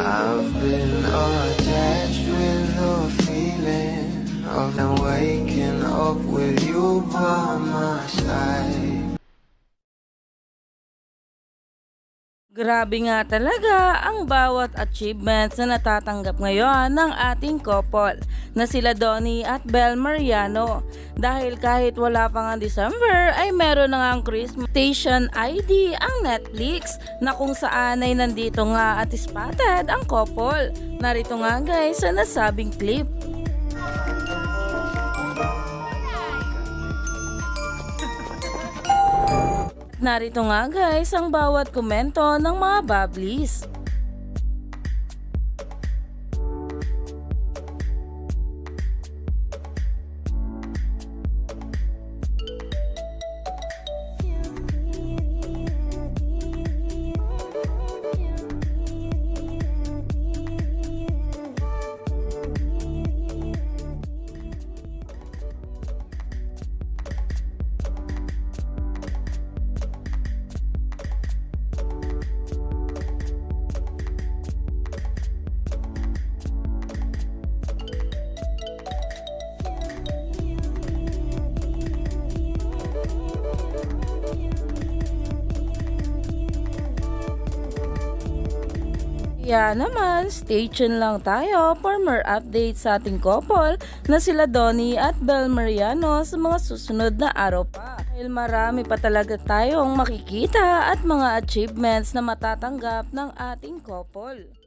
I've been attached with the feeling of them waking up with you by my side. Grabe nga talaga ang bawat achievements na natatanggap ngayon ng ating couple na sila Donnie at Bel Mariano. Dahil kahit wala pa nga December ay meron na nga ang Christmas Station ID ang Netflix na kung saan ay nandito nga at spotted ang couple. Narito nga guys sa nasabing clip. Narito nga guys ang bawat komento ng mga bablis. Kaya naman, stay tuned lang tayo for more updates sa ating couple na sila Donnie at Bel Mariano sa mga susunod na araw pa. Dahil marami pa talaga tayong makikita at mga achievements na matatanggap ng ating couple.